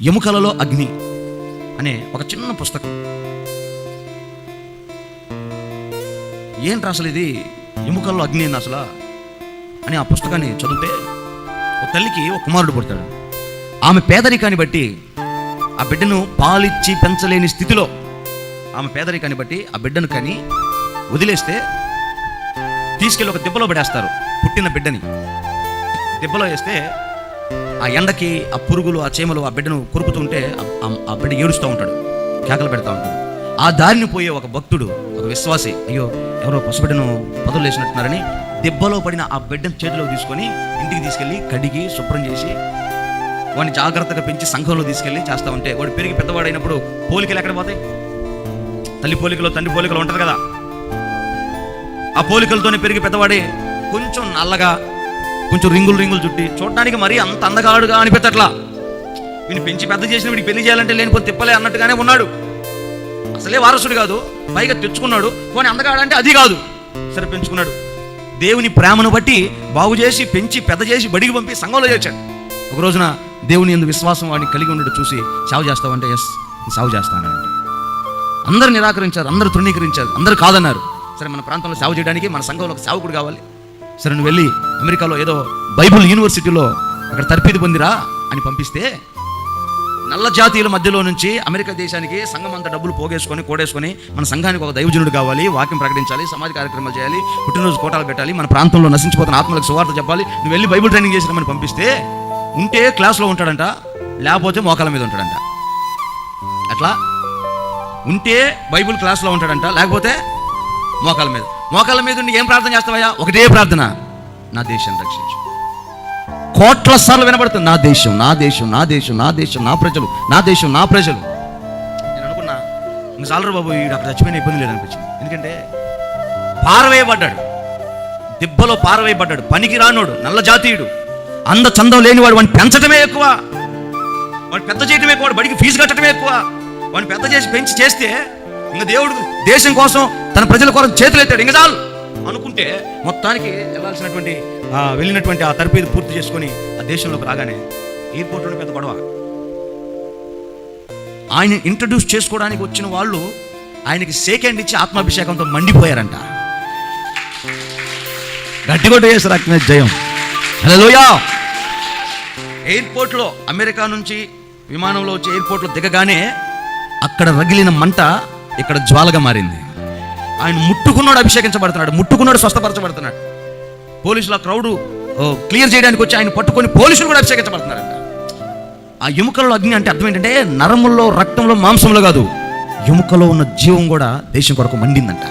ఎముకలలో అగ్ని అనే ఒక చిన్న పుస్తకం. ఏంట్రా అసలు ఇది ఎముకల్లో అగ్ని ఏంది అసలు అని ఆ పుస్తకాన్ని చదివితే ఒక తల్లికి ఒక కుమారుడు పుడతాడు. ఆమె పేదరికాన్ని బట్టి ఆ బిడ్డను పాలిచ్చి పెంచలేని స్థితిలో ఆమె పేదరికాన్ని బట్టి ఆ బిడ్డను కానీ వదిలేస్తే తీసుకెళ్ళి ఒక దెబ్బలో పడేస్తారు పుట్టిన బిడ్డని. దెబ్బలో వేస్తే ఆ ఎండకి ఆ పురుగులు ఆ చీమలు ఆ బిడ్డను కొరుకుతుంటే ఆ- ఆ బిడ్డ ఏడుస్తూ ఉంటాడు కేకలు పెడతా ఉంటాడు. ఆ దారిని పోయే ఒక భక్తుడు ఒక విశ్వాసి అయ్యో ఎవరో పసిబిడ్డను పదులు వేసినట్టున్నారని దెబ్బలో పడిన ఆ బిడ్డను చేతిలో తీసుకొని ఇంటికి తీసుకెళ్ళి కడిగి శుభ్రం చేసి వాడిని జాగ్రత్తగా పెంచి సంఘంలో తీసుకెళ్ళి చేస్తూ ఉంటే వాడు పెరిగి పెద్దవాడైనప్పుడు పోలికలు ఎక్కడ పోతాయి? తల్లి పోలికలో తండ్రి పోలికలు ఉంటుంది కదా. ఆ పోలికలతోనే పెరిగి పెద్దవాడే కొంచెం నల్లగా కొంచెం రింగులు రింగులు చుట్టి చూడడానికి మరీ అంత అందగాడుగా అనిపించట్లా వీని పెంచి పెద్ద చేసిన వీడికి పెళ్ళి చేయాలంటే లేనిపోతే తిప్పలే అన్నట్టుగానే ఉన్నాడు. అసలే వారసుడు కాదు పైగా తెచ్చుకున్నాడు పోనీ అందగాడంటే అది కాదు. సరే పెంచుకున్నాడు. దేవుని ప్రేమను బట్టి బాగు చేసి పెంచి పెద్ద చేసి బడికి పంపి సంఘంలో చేర్చాడు. ఒక రోజున దేవుని ఎందు విశ్వాసం వాడిని కలిగి ఉండడు చూసి సాగు చేస్తావంటే ఎస్ సాగు చేస్తాను అందరు నిరాకరించారు అందరూ తృణీకరించారు అందరూ కాదన్నారు. సరే మన ప్రాంతంలో సాగు చేయడానికి మన సంఘంలో ఒక సేవకుడు కావాలి. సరే నువ్వు వెళ్ళి అమెరికాలో ఏదో బైబుల్ యూనివర్సిటీలో అక్కడ తర్ఫీదు పొందిరా అని పంపిస్తే నల్ల జాతీయుల మధ్యలో నుంచి అమెరికా దేశానికి సంఘం అంతా డబ్బులు పోగేసుకొని కోడేసుకొని మన సంఘానికి ఒక దైవజనుడు కావాలి వాక్యం ప్రకటించాలి సమాజ కార్యక్రమాలు చేయాలి పుట్టినరోజు కోటాలు పెట్టాలి మన ప్రాంతంలో నశించిపోతున్న ఆత్మలకు సువార్త చెప్పాలి నువ్వు వెళ్ళి బైబుల్ ట్రైనింగ్ చేసినామని పంపిస్తే ఉంటే క్లాస్లో ఉంటాడంట లేకపోతే మోకాల మీద ఉంటాడంట. అట్లా ఉంటే బైబిల్ క్లాస్లో ఉంటాడంట లేకపోతే మోకాల మీద. మోకాల మీద ఉండి ఏం ప్రార్థన చేస్తావయ్యా? ఒకటే ప్రార్థన. నా దేశాన్ని రక్షించు. కోట్ల సార్లు వినబడుతుంది నా దేశం నా దేశం నా దేశం నా దేశం నా ప్రజలు నా దేశం నా ప్రజలు. నేను అనుకున్నా ఇంక చాలరు బాబు వీడు అక్కడ చచ్చిపోయిన ఇబ్బంది లేదనిపించింది. ఎందుకంటే పారవేయబడ్డాడు. దిబ్బలో పారవేయబడ్డాడు. పనికి రానోడు నల్ల జాతీయుడు. అంద చందం లేనివాడు వాడిని పెంచడమే ఎక్కువ. వాడు పెద్ద చేయటమే ఎక్కువ వాడు బడికి ఫీజు కట్టడమే ఎక్కువ. వాడిని పెద్ద చేసి పెంచి చేస్తే ఇంకా దేవుడు దేశం కోసం తన ప్రజల కోసం చేతులు ఎత్తాడు ఇంకా చాలు. అనుకుంటే మొత్తానికి వెళ్ళాల్సినటువంటి వెళ్ళినటువంటి ఆ తరపేది పూర్తి చేసుకొని ఆ దేశంలోకి రాగానే ఎయిర్పోర్ట్లో పెద్ద గొడవ. ఆయన ఇంట్రడ్యూస్ చేసుకోవడానికి వచ్చిన వాళ్ళు ఆయనకి సెకండ్ ఇచ్చి ఆత్మాభిషేకంతో మండిపోయారంట. గట్టి కొట్టు చేశారు అక్కడ జయం. హలోయా ఎయిర్పోర్ట్లో అమెరికా నుంచి విమానంలో వచ్చి ఎయిర్పోర్ట్లో దిగగానే అక్కడ రగిలిన మంట ఇక్కడ జ్వాలగా మారింది. ఆయన ముట్టుకున్నాడు అభిషేకించబడుతున్నాడు ముట్టుకున్నాడు స్వస్థపరచబడుతున్నాడు. పోలీసులు ఆ క్రౌడ్ క్లియర్ చేయడానికి వచ్చి ఆయన పట్టుకొని పోలీసులు కూడా అభిషేకించబడుతున్నారంట. ఆ ఎముకల్లో అగ్ని అంటే అర్థం ఏంటంటే నరముల్లో రక్తంలో మాంసంలో కాదు ఎముకలో ఉన్న జీవం కూడా దేశం కొరకు మండిందంట.